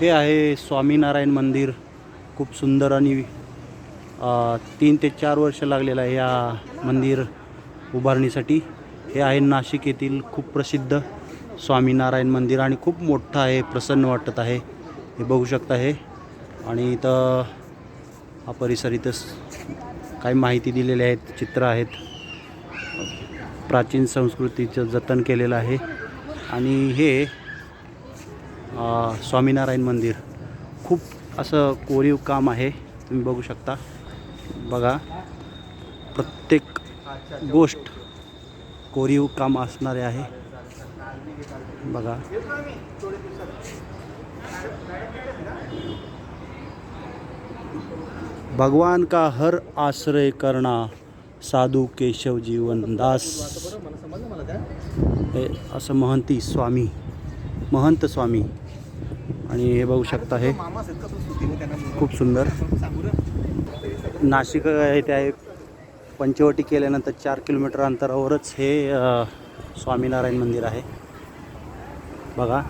हे आहे स्वामीनारायण मंदिर. खूप सुंदर आणि तीन ते चार वर्ष लागलेलं आहे या मंदिर उभारणीसाठी. हे आहे नाशिक येथील खूप प्रसिद्ध स्वामीनारायण मंदिर आणि खूप मोठं आहे प्रसन्न वाटत आहे. हे बघू शकता हे. आणि इथं हा परिसर इथं काही माहिती दिलेली आहेत चित्र आहेत. प्राचीन संस्कृतीचं जतन केलेलं आहे. आणि हे स्वामीनारायण मंदिर. खूप असं कोरीव काम आहे तुम्ही बघू शकता. बघा प्रत्येक गोष्ट कोरीव काम असणारे आहे. बघा. भगवान का हर आश्रय करना साधू केशव जीवन दास. हे असं महंती स्वामी. महंत स्वामी. आणि हे बघू शकता हे. खूप सुंदर. नाशिक येथे आहे पंचवटी केल्यानंतर चार किलोमीटर अंतरावरच हे स्वामीनारायण मंदिर आहे. बघा.